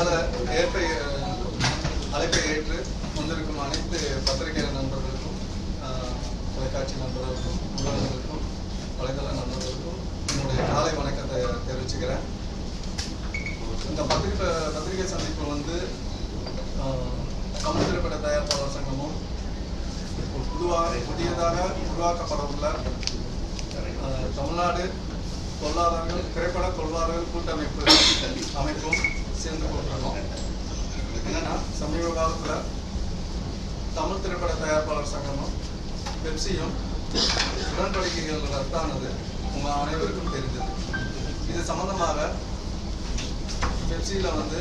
அழைப்பால ஏற்ற அழைப்பை ஏற்று வந்திருக்கும் அனைத்து பத்திரிகை நண்பர்களுக்கும் தொலைக்காட்சி நண்பர்களுக்கும் ஊடகங்களுக்கும் வலைதள நண்பர்களுக்கும் என்னுடைய காலை வணக்கத்தை தெரிவிச்சுக்கிறேன். இந்த பத்திரிகை பத்திரிகை சந்திப்பு வந்து தமிழ் திரைப்பட தயாரிப்பாளர் சங்கமும் இப்போ புதுவாக புதியதாக உருவாக்கப்பட உள்ள தமிழ்நாடு தொழிலாளர்கள் திரைப்பட தொழிலாளர்கள் கூட்டமைப்பு அமைப்பும் சேர்ந்து கொண்டிருக்கோம் என்னன்னா சமீப காலத்துல தமிழ் திரைப்பட தயாரிப்பாளர் சங்கமும் விஷயம். உடன்படிக்கைகள் ரத்தானது உங்கள் அனைவருக்கும் தெரிஞ்சது இது சம்பந்தமாக பெப்சியில் வந்து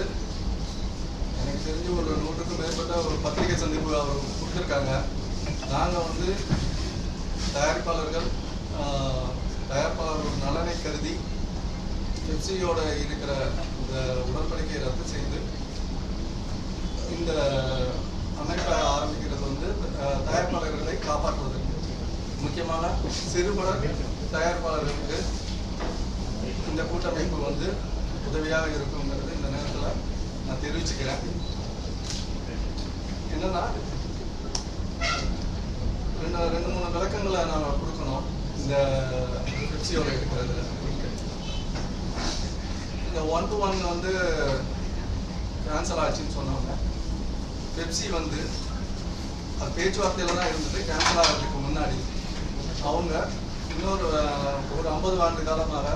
எனக்கு தெரிஞ்சு ஒரு நூற்றுக்கும் மேற்பட்ட ஒரு பத்திரிகை சந்திப்பு அவர் கொடுத்துருக்காங்க. நாங்கள் வந்து தயாரிப்பாளர்கள் தயாரிப்பாளர்கள் நலனை கருதி பெப்சியோட இருக்கிற இந்த உடன்படிக்கையை ரத்து செய்து இந்த அமைப்பை ஆரம்பிக்கிறது வந்து அஹ், தயாரிப்பாளர்களை காப்பாற்றுவதற்கு முக்கியமான சிறுபட தயாரிப்பாளர்களுக்கு இந்த கூட்டமைப்பு வந்து உதவியாக இருக்குங்கிறது இந்த நேரத்தில் நான் தெரிவிச்சுக்கிறேன். என்னன்னா ரெண்டு ரெண்டு மூணு விளக்கங்களை நான் கொடுக்கணும் இந்த பெப்சியோட இருக்கிறதுல இந்த ஒன் டு ஒன் வந்து கேன்சல் ஆச்சுன்னு சொன்னாங்க. பெப்சி வந்து அது பேச்சுவார்த்தையில தான் இருந்தது கேன்சல் ஆகிறதுக்கு முன்னாடி. அவங்க இன்னொரு ஒரு ஐம்பது ஆண்டு காலமாக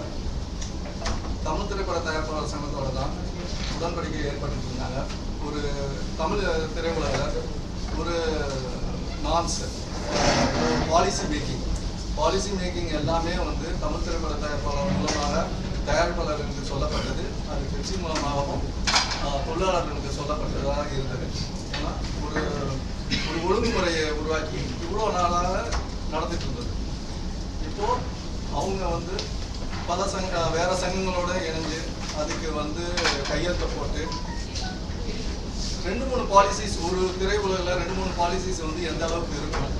தமிழ் திரைப்பட தயாரிப்பாளர் சங்கத்தோட தான் உடன்படிக்கை ஏற்பட்டு இருந்தாங்க. ஒரு தமிழ் திரையுலகில் ஒரு நான்ஸ் பாலிசி மேக்கிங் பாலிசி மேக்கிங் எல்லாமே வந்து தமிழ் திரைப்பட தயாரிப்பாளர் மூலமாக தயாரிப்பாளர் என்று சொல்லப்பட்டது. அது கட்சி மூலமாகவும் தொழிலாளர்களுக்கு சொல்லப்பட்டதாக இருந்தது. ஏன்னா ஒரு ஒரு ஒழுங்குமுறையை உருவாக்கி இவ்வளோ நாளாக நடந்துட்டு இருந்தது. இப்போ அவங்க வந்து பல சங்க வேற சங்கங்களோட இணைஞ்சு அதுக்கு வந்து கையெழுத்த போட்டு ரெண்டு மூணு பாலிசிஸ் ஒரு திரையுலகில் ரெண்டு மூணு பாலிசிஸ் வந்து எந்த அளவுக்கு இருக்கும்?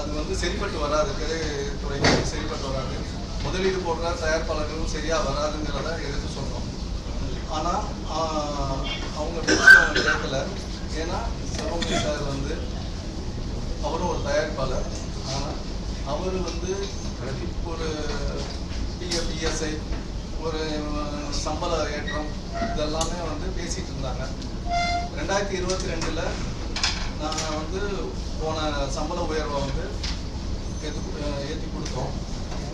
அது வந்து சரிப்பட்டு வராது. திரைத்துறைக்கு சரிப்பட்டு வராது. முதலீடு போடுற தயாரிப்பாளர்களும் சரியாக வராதுங்கிறத எடுத்து சொன்னோம் ஆனால் அவங்க பேச்சு கேட்கல. ஏன்னா சிவமணி சார் வந்து அவரும் ஒரு தயாரிப்பாளர். ஆனால் அவர் வந்து ஒரு பிஎஃப்இஎஸ்ஐ ஒரு சம்பள ஏற்றம் இதெல்லாமே வந்து பேசிகிட்டு இருந்தாங்க. ரெண்டாயிரத்தி இருபத்தி ரெண்டில் நாங்கள் வந்து போன சம்பள உயர்வை வந்து ஏற்று ஏற்றி கொடுத்தோம்.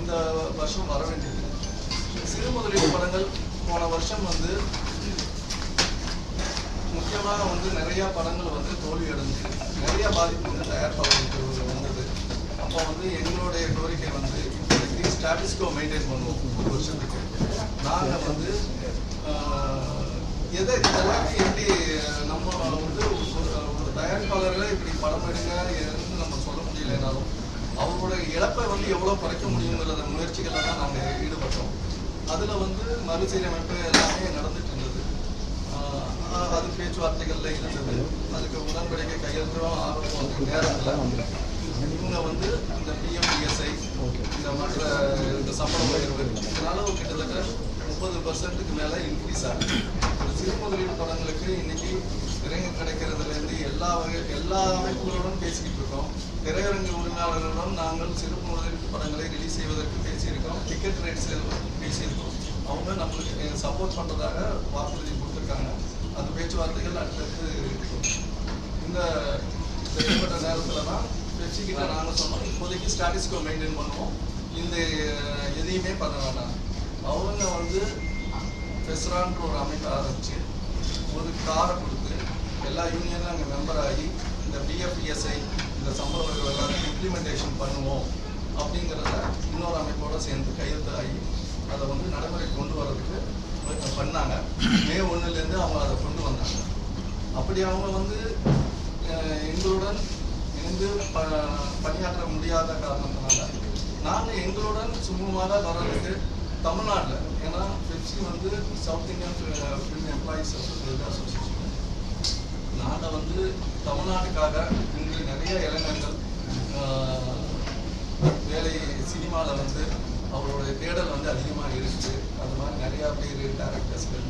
இந்த வருஷம் வர வேண்டியது. சிறு முதலீடு படங்கள் போன வருஷம் வந்து முக்கியமாக வந்து நிறையா படங்கள் வந்து தோல்வி அடைஞ்சு நிறையா பாதிப்பு வந்து தயாரிப்பாளர்களுக்கு வந்தது. அப்போ வந்து எங்களுடைய கோரிக்கை வந்து இப்போதைக்கு ஸ்டாட்டிஸ்கோ மெயின்டைன் பண்ணுவோம். ஒரு வருஷத்துக்கு. நாங்கள் வந்து எதை இதெல்லாம் எப்படி நம்ம வந்து ஒரு ஒரு தயாரிப்பாளர்களை இப்படி படம் எடுங்க எதுன்னு நம்ம சொல்ல முடியலைனாலும் அவங்களோட இழப்பை வந்து எவ்வளோ குறைக்க முடியுங்கிறத முயற்சிகளில் தான் நாங்கள் ஈடுபட்டோம். அதில் வந்து மறுசீரமைப்பு எல்லாமே நடந்துட்டு இருந்தது. அது பேச்சுவார்த்தைகளில் இருந்தது. அதுக்கு உடன்படிக்கை கையெழுத்தும் ஆகும் நேரத்தில் இவங்க வந்து இந்த பிஎம்டிஎஸ்ஐ இந்த மற்ற இந்த சம்பள உயர்வு இதனால கிட்டத்தட்ட முப்பது பர்சன்ட்டுக்கு மேலே இன்க்ரீஸ் ஆகுது. ஒரு சிறு முதலீடு படங்களுக்கு இன்னைக்கு திரைங்க கிடைக்கிறதுலேருந்து எல்லா வகை எல்லா அமைப்புகளோடும் பேசிக்கிட்டு இருக்கோம். திரையரங்கு உரிமையாளர்களுடன் நாங்கள் சிறு முதலீட்டு படங்களை ரிலீஸ் செய்வதற்கு பேசியிருக்கோம். டிக்கெட் ரேட்ஸ் பேசியிருக்கோம். அவங்க நம்மளுக்கு சப்போர்ட் பண்ணுறதாக வாக்குறுதி கொடுத்துருக்காங்க. அந்த பேச்சுவார்த்தைகள் அடுத்தடுத்து. இந்த வெளிப்பட்ட நேரத்தில் தான் பெப்சிக்கிட்ட நாங்கள் சொன்னோம். இப்போதைக்கு ஸ்டாட்டிஸ்கோ மெயின்டைன் பண்ணுவோம். இந்த எதையுமே பண்ண வேண்டாம். அவங்க வந்து பெஸ்ரான்ற ஒரு அமைப்பை ஆரம்பிச்சு ஒரு காரை கொடுத்து எல்லா யூனியனும் அங்கே மெம்பர் ஆகி இந்த பிஎஃப்இஎஸ்ஐ இந்த சம்பள உயர்வு எல்லாத்தையும் இம்ப்ளிமெண்டேஷன் பண்ணுவோம் அப்படிங்கிறத இன்னொரு அமைப்போடு சேர்ந்து கையெழுத்து ஆகி அதை வந்து நடைமுறை கொண்டு வர்றதுக்கு பண்ணாங்க. மே ஒன்றுலேருந்து அவங்க அதை கொண்டு வந்தாங்க. அப்படி அவங்க வந்து எங்களுடன் இணைந்து ப பணியாற்ற முடியாத காரணத்தினால நாங்கள் எங்களுடன் சுமூகமாக வர்றதுக்கு தமிழ்நாட்டில் ஏன்னா பெப்சி வந்து South Indian film employees association நாங்கள் வந்து தமிழ்நாட்டுக்காக இங்கு நிறைய இளைஞர்கள் வேலை சினிமாவில் வந்து அவருடைய தேடல் வந்து அதிகமாக இருக்குது அது மாதிரி நிறையா பேர் டேரக்டர்ஸ்கள்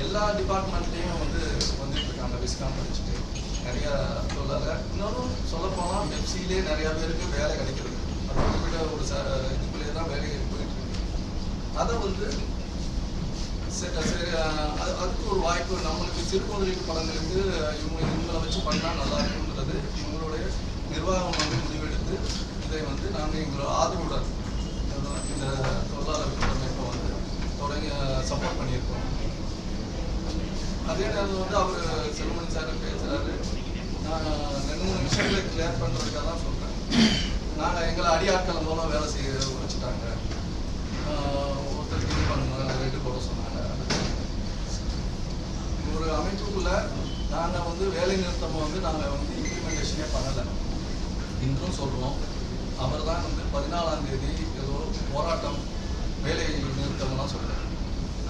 எல்லா டிபார்ட்மெண்ட்லேயும் வந்து வந்துட்டு இருக்காங்க விஸ்காம் படிச்சுட்டு நிறைய தொழிலாளர் இன்னொன்று சொல்லப்போனால் பெப்சிலே நிறைய பேருக்கு வேலை கிடைக்கிறது அது குறிப்பிட்ட ஒரு ச இதுக்குள்ளேயே தான் வேலை போயிட்டு இருக்கு. அதை வந்து சரி அது அதுக்கு ஒரு வாய்ப்பு நம்மளுக்கு சிறு முதலீட்டு படங்களுக்கு இவங்க இவங்களை வச்சு பண்ணால் நல்லா இருக்குன்றது இவங்களுடைய நிர்வாகம் வந்து முடிவெடுத்து இதை வந்து நாங்கள் எங்களோட ஆதரவுடன் இந்த தொழிலாளர் கூட்டமைப்பை வந்து தொடங்கி சப்போர்ட் பண்ணியிருக்கோம். அதே நேரம் வந்து அவர் செல்வமணி சார் பேசுறாரு. நான் ரெண்டு மூணு விஷயங்களை கிளியர் பண்ணுறதுக்காக தான் சொல்கிறேன் நாங்கள் எங்களை அடியாட்கள் மூலம் வேலை செய்ய வச்சுட்டாங்க ஒருத்தர் ஒருத்தருக்கு இது பண்ணுங்க ரெண்டு போட சொன்னாங்க. ஒரு அமைப்புக்குள்ள நாங்கள் வந்து வேலை நிறுத்தம் வந்து நாங்கள் வந்து இம்ப்ளிமெண்டேஷனே பண்ணலை. இன்றும் சொல்கிறோம் அவர் தான் வந்து பதினாலாம் தேதி ஏதோ போராட்டம் வேலை நிறுத்தம்லாம் சொல்றாரு.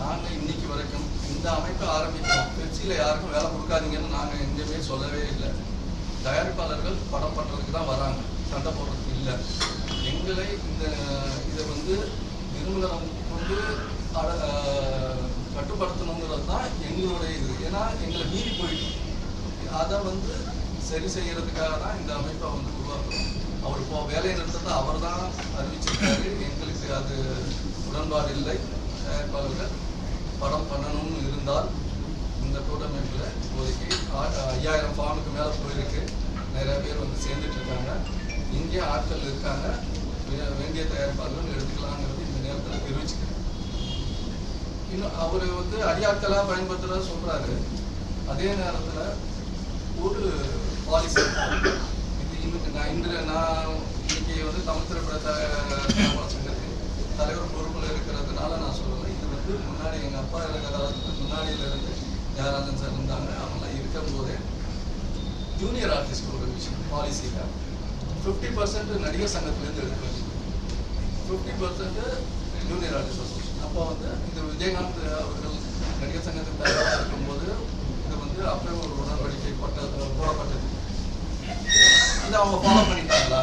நாங்கள் இன்னைக்கு வரைக்கும் இந்த அமைப்பை ஆரம்பித்தோம் திருச்சியில் யாருக்கும் வேலை கொடுக்காதீங்கன்னு நாங்கள் எங்கேயுமே சொல்லவே இல்லை. தயாரிப்பாளர்கள் படம் பண்ணுறதுக்கு தான் வராங்க. சண்டை போடுறதுக்கு இல்லை. எங்களை இந்த இதை வந்து நிறுவனம் கொண்டு அட- கட்டுப்படுத்தணுங்கிறது தான் எங்களுடைய இது. ஏன்னா எங்களை மீறி போயிட்டு. அதை வந்து சரி செய்யறதுக்காக தான் இந்த அமைப்பை வந்து உருவாக்குறோம். அவர் இப்போ வேலை நிறுத்தத்தை அவர் தான் அறிவிச்சிருக்காரு. எங்களுக்கு அது உடன்பாடு இல்லை. தயாரிப்பாளர்கள் படம் பண்ணணும்னு இருந்தால் இந்த கூட்டமைப்பில் இப்போதைக்கு ஐயாயிரம் ஃபார்முக்கு மேலே போயிருக்கு. நிறைய பேர் வந்து சேர்ந்துட்டு இருக்காங்க. இங்கே ஆட்கள் இருக்காங்க. வேண்டிய தயாரிப்பாளர்கள் எடுத்துக்கலாங்கிறது இந்த நேரத்தில் தெரிவிச்சுக்கிறேன். இன்னும் அவர் வந்து அடியாட்களாக பயன்படுத்துகிறதா சொல்கிறாரு அதே நேரத்தில் ஒரு பாலிசி இது இன்னைக்கு நான் இன்று நான் இன்னைக்கு வந்து தமிழ் திரைப்பட சங்கத்தின் தலைவர் பொறுப்பில் இருக்கிறதுனால நான் சொல்லலை. வந்து முன்னாடி எங்கள் அப்பா இருக்கிற காலத்துக்கு முன்னாடியில இருந்து ஜெயராஜன் சார் இருந்தாங்க அவங்களாம் இருக்கும்போது ஜூனியர் ஆர்டிஸ்ட் ஒரு விஷயம் பாலிசிக்காக ஃபிஃப்டி பர்சன்ட் நடிகர் சங்கத்திலேருந்து எடுக்க fifty percent junior artist association அப்போ வந்து இது விஜயகாந்த் அவர்கள் நடிகர் சங்கத்தின் தலைவராக இருக்கும்போது இது வந்து அப்பவே ஒரு உடன்படிக்கை போட்ட போடப்பட்டது இதை அவங்க ஃபாலோ பண்ணிட்டாங்களா?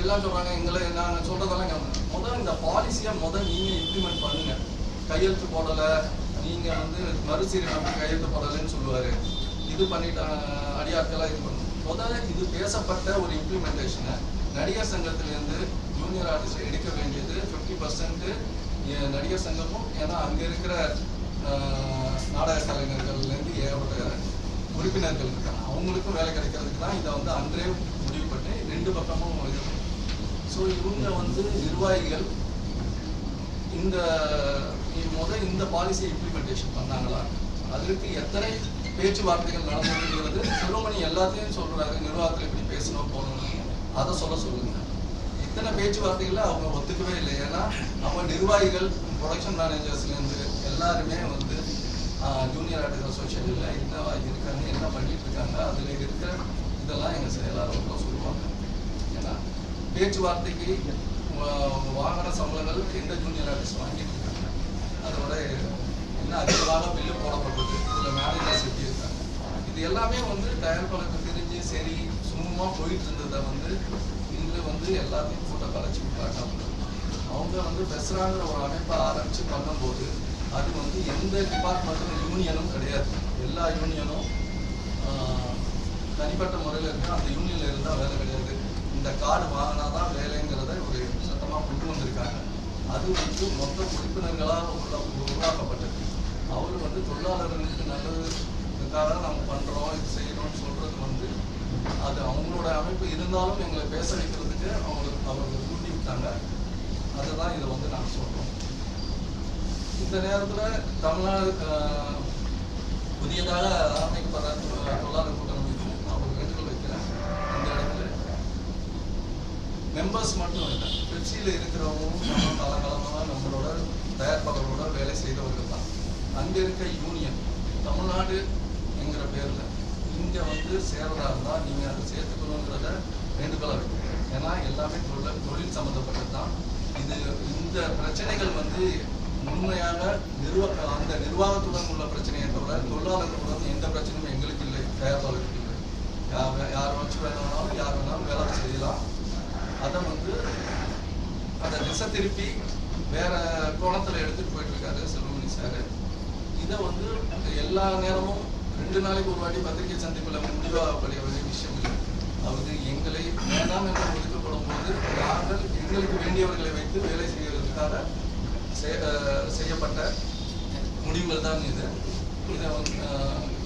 எல்லாம் சொல்றாங்க எங்களை நாங்கள் சொல்றதெல்லாம் கவனம் முதல் இந்த பாலிசியை முதல் நீங்க இம்ப்ளிமெண்ட் பண்ணுங்க. கையெழுத்து போடலை நீங்க வந்து மறுசீரமைப்பு கையெழுத்து போடலைன்னு சொல்லுவாரு. இது பண்ணிட்டாங்க அடியாட்களாக இது பண்ணும். முதல்ல இது பேசப்பட்ட ஒரு இம்ப்ளிமெண்டேஷனை நடிகர் சங்கத்திலேருந்து ஜூனியர் ஆர்டிஸ்ட் எடுக்க வேண்டியது ஃபிஃப்டி பர்சன்ட்டு நடிகர் சங்கமும் ஏன்னா அங்கே இருக்கிற நாடக கலைஞர்கள்லேருந்து ஏகப்பட்ட உறுப்பினர்கள் இருக்காங்க. அவங்களுக்கும் வேலை கிடைக்கிறதுக்கு தான் இதை வந்து அன்றே முடிவு பண்ணி ரெண்டு பக்கமும் ஸோ இவங்க வந்து நிர்வாகிகள் இந்த முதல் முத இந்த பாலிசியை இம்ப்ளிமெண்டேஷன் பண்ணாங்களா? அதற்கு எத்தனை பேச்சுவார்த்தைகள் நடந்ததுங்கிறது செல்வமணி எல்லாத்தையும் சொல்றாங்க நிர்வாகத்தில் இப்படி பேசணும் போகணும் அதை சொல்ல சொல்லுங்க. இத்தனை பேச்சுவார்த்தைகளை அவங்க ஒத்துக்கவே இல்லை. ஏன்னா அவங்க நிர்வாகிகள் ப்ரொடக்ஷன் மேனேஜர்ஸ்லேருந்து எல்லாருமே வந்து ஜூனியர் ஆர்டிஸ்ட் அசோசியேஷனில் என்ன இருக்காங்க என்ன பண்ணிட்டு இருக்காங்க அதில் இருக்கிற இதெல்லாம் எங்கள் செயலாளர்கள் சொல்லுவாங்க. பேச்சுவார்த்தைக்கு வாகன சம்பளங்கள் எந்த ஜூனியர் ஆர்டிஸ்ட் வாங்கிட்டு இருக்காங்க அதோட என்ன அதிகமாக பில்லு போடப்பட்டது இதில் மேனேஜர்ஸ் செட்டியிருக்காங்க இது எல்லாமே வந்து தயாரிப்பாளருக்கு தெரிஞ்சு சரி சும்மா போயிட்டு இருந்ததை வந்து இன்று வந்து எல்லாத்தையும் கூட்ட கலைச்சி விட்டாங்க அவங்க. வந்து பெஸ்ராங்கிற ஒரு அமைப்பை ஆரம்பித்து பண்ணும்போது அது வந்து எந்த டிபார்ட்மெண்ட்டும் யூனியனும் கிடையாது. எல்லா யூனியனும் தனிப்பட்ட முறையில் இருக்கு. அந்த யூனியனில் இருந்தால் வேலை கிடையாது. இந்த கார்டு வாங்கினா தான் வேலைங்கிறத ஒரு சட்டமாக கொண்டு வந்திருக்காங்க. அது வந்து மொத்த உறுப்பினர்களாக உள்ள உருவாக்கப்பட்டது. அவர் வந்து தொழிலாளர்களுக்கு நல்லதுக்காக நம்ம பண்ணுறோம் இது செய்யணும்னு சொல்கிறது வந்து அது அவங்களோட அமைப்பு இருந்தாலும் எங்களை பேச வைக்கிறதுக்கு அவங்களுக்கு அவங்க கூட்டி விட்டாங்க. அதை தான் இதை வந்து நாங்கள் சொல்கிறோம் இந்த நேரத்தில் தமிழ்நாடு புதியதாக ஆரம்பிக்கப்படுற தொழிலாளர் கூட்டம் நான் ஒரு வேண்டுகோள் வைக்கிறேன் இந்த இடத்துல மெம்பர்ஸ் மட்டும் இல்லை பெப்சியில் இருக்கிறவங்களும் நம்ம காலகாலமாக நம்மளோட தயாரிப்பாளர்களோட வேலை செய்தவர்கள் தான். அங்கே இருக்க யூனியன் தமிழ்நாடு என்கிற பேரில் இங்கே வந்து சேர்றதா இருந்தால் நீங்கள் அதை சேர்த்துக்கணுங்கிறத வேண்டுகோளாக வைக்கிறேன் ஏன்னா எல்லாமே தொழில் தொழில் சம்மந்தப்பட்டது தான். இது இந்த பிரச்சனைகள் வந்து உண்மையாக நிர்வாக அந்த நிர்வாகத்துடன் உள்ள பிரச்சனையை தவிர தொழிலாளர்களுடன் எந்த பிரச்சனையும் எங்களுக்கு இல்லை தயாரிப்பாளருக்கு இல்லை. யார் யார் வச்சு வேணாலும் யார் வேணாலும் வேலை செய்யலாம். அதை வந்து அதை திசை திருப்பி வேற கோணத்தில் எடுத்துட்டு போயிட்டு இருக்காரு செல்வமணி சார். இதை வந்து எல்லா நேரமும் ரெண்டு நாளைக்கு ஒரு வாட்டி பத்திரிகை சந்திப்பில் முடிவா ஒரு விஷயம் இல்லை அதாவது எங்களை வேண்டாம் என்று ஒதுக்கப்படும் போது நாங்கள் எங்களுக்கு வேண்டியவர்களை வைத்து வேலை செய்வதற்காக செய்யப்பட்ட முடிவுகள் தான் இது. இதை வந்து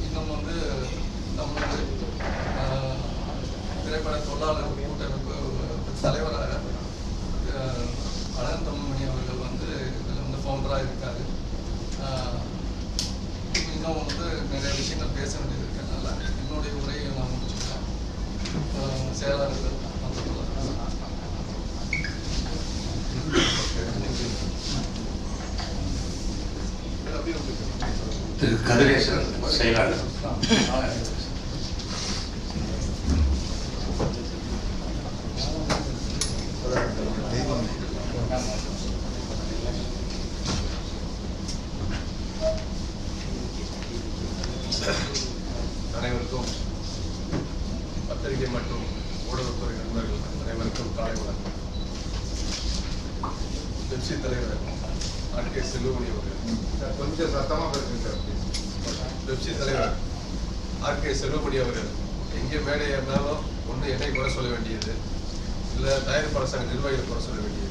இன்னும் வந்து நம்மளுடைய திரைப்பட தொழிலாளர் கூட்டமைப்பு தலைவராக அழகன் தமிழ்மணி அவர்கள் வந்து இதில் வந்து ஃபவுண்டராக இருக்காரு. இன்னும் வந்து நிறைய விஷயங்கள் பேச வேண்டியது இருக்கனால என்னுடைய உரையை நான் முடிச்சுக்கிறேன். செயலாளர்கள் திரு கதிரேசன் செயலாளர் அனைவருக்கும் பத்திரிகை மற்றும் ஊடகத்துறை நண்பர்கள் அனைவருக்கும் காலை வணக்கம் பெப்சி தலைவர் ஆர் கே செல்வமணி அவர்கள் சார், கொஞ்சம் சத்தமா பேசுங்க சார் please. பெப்சி தலைவர் ஆர் கே செல்வமணி அவர்கள் எங்கே மேடை ஏறினாலும் ஒன்று என்னை குறை சொல்ல வேண்டியது. இல்லை தயாரிப்பாளர் சங்க நிர்வாகிகள் குறை சொல்ல வேண்டியது.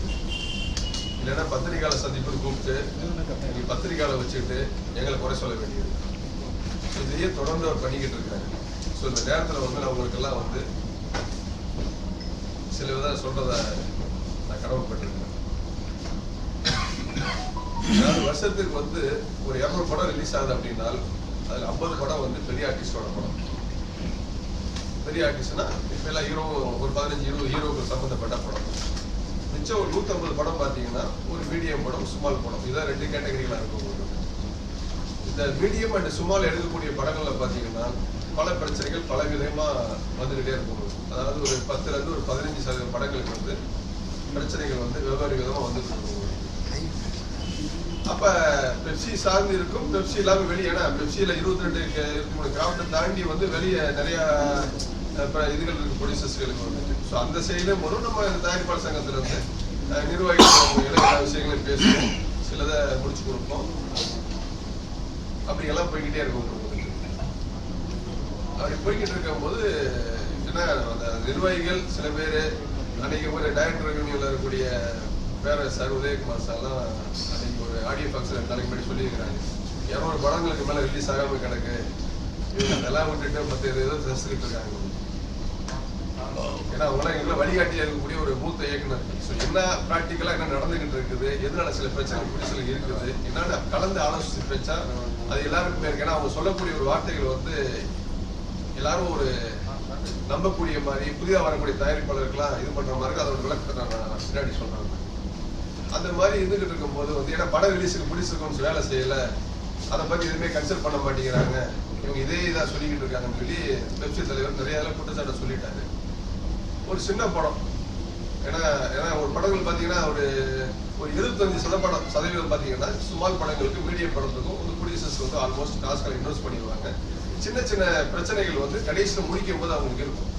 இல்லைன்னா பத்திரிகையாளர் சந்திப்பு கூப்பிட்டு நீ பத்திரிகையாளர் வச்சுக்கிட்டு எங்களை குறை சொல்ல வேண்டியது. இதையே தொடர்ந்து அவர் பண்ணிக்கிட்டு இருக்காரு. ஸோ இந்த நேரத்தில் வந்து அவங்களுக்கெல்லாம் வந்து சில விதம் சொல்றத நான் கடவுள்பட்டிருக்கேன் நாலு வருஷத்துக்கு வந்து ஒரு இரநூறு படம் ரிலீஸ் ஆகுது அப்படின்னால் அதில் ஐம்பது படம் வந்து பெரிய ஆர்டிஸ்டோட படம். பெரிய ஆர்டிஸ்ட்னா இப்போ எல்லாம் ஹீரோ ஒரு பதினஞ்சு இருபது ஹீரோக்கள் சம்மந்தப்பட்ட படம். மிச்சம் ஒரு நூற்றம்பது படம் பார்த்தீங்கன்னா ஒரு மீடியம் படம் சுமால் படம். இதான் ரெண்டு கேட்டகரிகளாக இருக்கும் உங்களுக்கு. இந்த மீடியம் அண்ட் சுமால் எடுக்கக்கூடிய படங்களில் பார்த்தீங்கன்னா பல பிரச்சனைகள் பல விதமாக வந்துக்கிட்டே இருக்கும் அதாவது ஒரு பத்துலேருந்து ஒரு பதினஞ்சு சதவீத படங்களுக்கு வந்து பிரச்சனைகள் வந்து வெவ்வேறு விதமாக வந்துட்டு இருக்கும் அப்ப பெப்சி சார்ந்து இருக்கும். பெப்சி இல்லாம வெளியே ஏன்னா பெப்சியில இருபத்தி ரெண்டு மூணு கிராமத்தை தாண்டி வந்து வெளியே நிறைய இதுகள் இருக்கு ப்ரொடியூசர்ஸ்களுக்கு வந்துட்டு. ஸோ அந்த சைடும் வரும் நம்ம இந்த தயாரிப்பாளர் சங்கத்துல வந்து நிர்வாகிகள் எல்லா விஷயங்களையும் பேசுவோம். சிலதை முடிச்சு கொடுப்போம். அப்படி எல்லாம் போய்கிட்டே இருக்கும் அப்படி போய்கிட்டு இருக்கும்போது என்ன அந்த நிர்வாகிகள் சில பேர் அன்னைக்கு ஒரு டைரக்டர் யூனியன்ல இருக்கக்கூடிய பேர சார் உதயகுமார் சார்லாம் ஒரு ஆடியோ ஃபங்க்ஷன் தலைக்கு நாளைக்கு முன்னாடி சொல்லியிருக்கிறாங்க இரநூறு படங்களுக்கு மேல ரிலீஸ் ஆகாமல் கிடக்கு. இவங்க அதெல்லாம் விட்டுட்டு மற்ற ஏதோ ரசிக்கிட்டு இருக்காங்க. ஏன்னா அவங்களாம் எங்களை வழிகாட்டியா இருக்கக்கூடிய ஒரு மூத்த இயக்குனர். ஸோ என்ன ப்ராக்டிக்கலா என்ன நடந்துகிட்டு இருக்குது? எதனால சில பிரச்சனை புரிசல் இருக்குது என்னென்ன கலந்து ஆலோசிச்சு வச்சா அது எல்லாருக்குமே இருக்கு. ஏன்னா அவங்க சொல்லக்கூடிய ஒரு வார்த்தைகள் வந்து எல்லாரும் ஒரு நம்பக்கூடிய மாதிரி புதிதாக வரக்கூடிய தயாரிப்பாளருக்கெல்லாம் இது பண்ற மாதிரி அதோட விளக்கத்தை நான் பின்னாடி சொல்றேன். அந்த மாதிரி இருந்துகிட்டு இருக்கும்போது வந்து ஏன்னா படம் ரிலீஸுக்கு பிடிச்சிருக்கோம்னு வேலை செய்யல அதை பத்தி எதுவுமே கன்சல்ட் பண்ண மாட்டேங்கிறாங்க. இவங்க இதே இதாக சொல்லிக்கிட்டு இருக்காங்கன்னு சொல்லி வெப்சி தலைவர் நிறைய இதில் குற்றச்சாட்டை சொல்லிட்டாரு. ஒரு சின்ன படம். ஏன்னா ஏன்னா ஒரு படங்கள் பார்த்தீங்கன்னா ஒரு ஒரு இருபத்தஞ்சு சதப்படம் சதவீதம் பார்த்தீங்கன்னா சுமார் படங்களுக்கு மீடியம் படத்துக்கும் வந்து ப்ரொடியூசர்ஸ் வந்து ஆல்மோஸ்ட் காசுகளை இன்வெஸ்ட் பண்ணிடுவாங்க. சின்ன சின்ன பிரச்சனைகள் வந்து கடைசியில் முடிக்கும் போது அவங்களுக்கு இருக்கும்.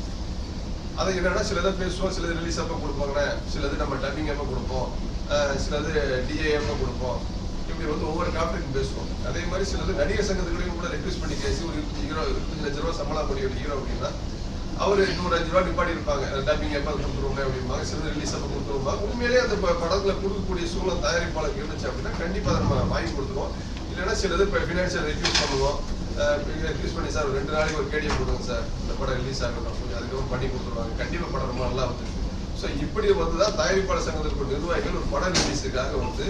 அது என்னன்னா சிலதை பேசுவோம் சிலது ரிலீஸ் அப்போ கொடுப்பாங்க சிலது நம்ம டப்பிங் அப்போ கொடுப்போம். சிலது டிஏ கொடுப்போம். இப்படி வந்து ஒவ்வொரு டாபிக் பேசுவோம். அதே மாதிரி சிலது நடிகர் சங்கத்துக்கூடையும் கூட ரெக்வஸ்ட் பண்ணி பேசி ஒரு இருபத்தஞ்சு ஹீரோ இருபத்தஞ்சு லட்ச ரூபா சம்பளம் கூடிய ஒரு ஹீரோ அப்படின்னா அவர் நூறு அஞ்சு ரூபா நிப்பாடி இருப்பாங்க. டப்பிங் எப்போ கொடுத்துருவாங்க அப்படிம்பாங்க. சிலது ரிலீஸ் அப்போ கொடுத்துருவாங்க உண்மையிலேயே அந்த படத்தில் படத்துல கொடுக்கக்கூடிய சூழல் தயாரிப்பாளர் இருந்துச்சு அப்படின்னா கண்டிப்பாக அதை நம்ம வாங்கி கொடுத்துருவோம். இல்லைன்னா சிலது இப்போ ஃபினான்ஷியல் ரெக்யூஸ் பண்ணுவோம். ரெக்யூஸ் பண்ணி சார் ஒரு ரெண்டு நாளைக்கு ஒரு கேடிஎம் கொடுங்க சார். இந்த படம் ரிலீஸ் ஆகணும் கொஞ்சம் அதுக்கப்புறம் பண்ணி கொடுத்துருவாங்க. கண்டிப்பாக படம் ரொம்ப நல்லா வந்துருக்கு ஸோ இப்படி வந்து தான் தயாரிப்பாளர் சங்கத்திற்கு நிர்வாகிகள் ஒரு படம் ரிலீஸுக்காக வந்து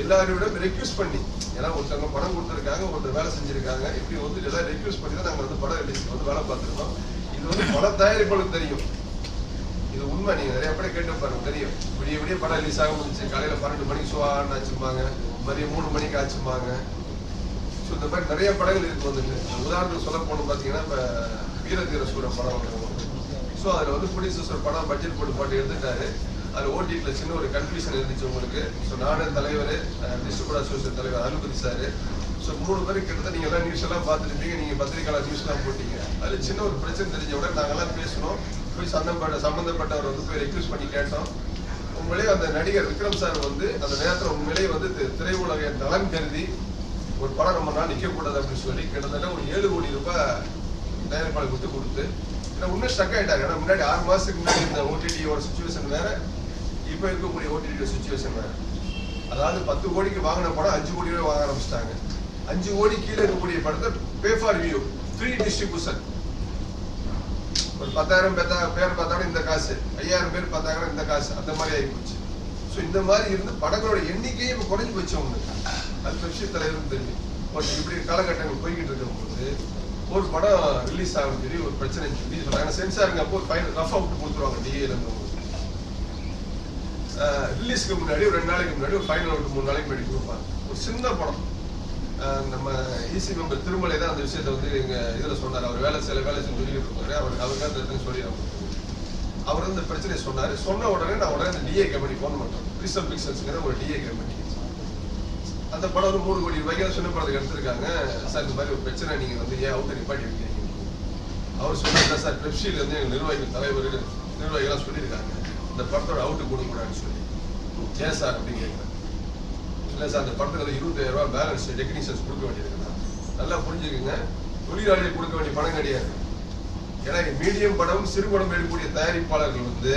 எல்லாரோட ரெக்யூஸ் பண்ணி ஏன்னா ஒருத்தவங்க படம் கொடுத்துருக்காங்க ஒருத்தர் வேலை செஞ்சிருக்காங்க இப்படி வந்து எல்லாம் ரெக்யூஸ் பண்ணி தான் நாங்கள் வந்து படம் ரிலீஸ்க்கு வந்து வேலை பார்த்துருக்கோம். இது வந்து பட தயாரிப்பாளருக்கு தெரியும். இது உண்மை நீங்கள் நிறைய படம் கேட்டு பாருங்க தெரியும். விடிய விடிய படம் ரிலீஸ் ஆக முடிஞ்சு காலையில் பன்னெண்டு மணிக்கு சுவான்னு ஆச்சும்பாங்க மதியம் மூணு மணிக்கு ஆச்சும்பாங்க. ஸோ இந்த மாதிரி நிறைய படங்கள் இருக்கு வந்துட்டு. உதாரணத்துக்கு சொல்ல போகணும் பார்த்தீங்கன்னா இப்போ வீரதீர சூரன் படம் ஸோ அதில் வந்து ப்ரொடியூசர்ஸ் ஒரு படம் பட்ஜெட் போட்டு போட்டு எடுத்துட்டாரு. அதில் ஓடிடியில் சின்ன ஒரு கன்ஃபியூஷன் இருந்துச்சு உங்களுக்கு. ஸோ நானே தலைவர் டிஸ்ட்ரிபியூட் அசோசியேஷன் தலைவர் அனுபதி சார். ஸோ மூணு பேருக்கு கிட்டத்தட்ட நீங்கள் எல்லாம் நியூஸ் எல்லாம் பார்த்துருப்பீங்க நீங்கள் பத்திரிக்கையாளர் நியூஸ்லாம் போட்டீங்க. அதில் சின்ன ஒரு பிரச்சனை தெரிஞ்ச உடனே நாங்கெல்லாம் பேசணும் போய் சம்மந்தப்பட்ட சம்மந்தப்பட்டவர் வந்து போய் ரெக்வஸ்ட் பண்ணி கேட்டோம். உண்மையிலே அந்த நடிகர் விக்ரம் சார் வந்து அந்த நேரத்தில் உண்மையிலேயே வந்து திரை திரையுலக நலன் கருதி ஒரு படம் ரொம்ப நாள் நிற்கக்கூடாது அப்படின்னு சொல்லி கிட்டத்தட்ட ஒரு ஏழு கோடி ரூபாய் தயாரிப்பாளர் விட்டு கொடுத்து ஏன்னா இன்னும் ஸ்டக் ஆயிட்டாங்க. ஏன்னா முன்னாடி ஆறு மாசத்துக்கு முன்னாடி இந்த ஓடிடியோட சுச்சுவேஷன் வேற இப்போ இருக்கக்கூடிய ஓடிடியோட சுச்சுவேஷன் வேற. அதாவது பத்து கோடிக்கு வாங்கின படம் அஞ்சு கோடி ரூபாய் வாங்க ஆரம்பிச்சிட்டாங்க. அஞ்சு கோடி கீழே இருக்கக்கூடிய படத்தை pay for view free distribution ஒரு பத்தாயிரம் பேத்தா பேர் பார்த்தாலும் இந்த காசு ஐயாயிரம் பேர் பார்த்தாங்கன்னா இந்த காசு அந்த மாதிரி ஆகி போச்சு. ஸோ இந்த மாதிரி இருந்து படங்களோட எண்ணிக்கையே இப்போ குறைஞ்சி போச்சு அவங்களுக்கு. அது பெப்சி தலைவரும் தெரியும். ஒரு இப்படி காலகட்டங்கள் போய்கிட்டு இருக்கும்போது ஒரு படம் ரிலீஸ் ஆகும் சொல்லி ஒரு பிரச்சனை சொல்லி சொல்றாங்க. சென்சாருங்க அப்போ ஃபைனல் ரஃப் அவுட் கொடுத்துருவாங்க டிஏல ரிலீஸ்க்கு முன்னாடி ஒரு ரெண்டு நாளைக்கு முன்னாடி ஒரு ஃபைனல் அவுட் மூணு நாளைக்கு முன்னாடி கொடுப்பாங்க. ஒரு சின்ன படம். நம்ம ஈசி மெம்பர் திருமலை தான் அந்த விஷயத்தை வந்து எங்க இதுல சொன்னார். அவர் வேலை சில வேலை செஞ்சு சொல்லிட்டு இருக்காரு அவர் அவருக்கு அந்த சொல்லி அவர் இந்த பிரச்சனையை சொன்னார். சொன்ன உடனே நான் உடனே இந்த டிஏ கம்பெனி ஃபோன் பண்ணுறேன் கிறிஸ்டல் பிக்சல்ஸ்ங்கிற ஒரு டிஏ கம்பெனி அந்த படம் ஒரு மூணு கோடி ரூபாய்க்கு சொன்ன படத்துக்கு எடுத்திருக்காங்க. சார் இந்த மாதிரி ஒரு பிரச்சனை நீங்க வந்து ஏன் அவுட்டர் நிப்பாட்டி வைக்கிறீங்க? அவர் சொன்னாங்க சார் பெப்சில வந்து எங்க நிர்வாகிகள் தலைவர் நிர்வாகிகள்லாம் சொல்லியிருக்காங்க. இந்த படத்தோட அவுட்டு கொடுக்கூடாதுன்னு சொல்லி. ஏன் சார் அப்படின்னு கேட்குறேன் இல்லை சார் அந்த படத்துல இருபத்தாயிரம் ரூபாய் பேலன்ஸ் டெக்னீஷியன்ஸ் கொடுக்க வேண்டியிருக்குண்ணா நல்லா புரிஞ்சுக்கோங்க. தொழிலாளிகள் கொடுக்க வேண்டிய பணம் கிடையாது. ஏன்னா மீடியம் படம் சிறு படம் எடுக்கக்கூடிய தயாரிப்பாளர்கள் வந்து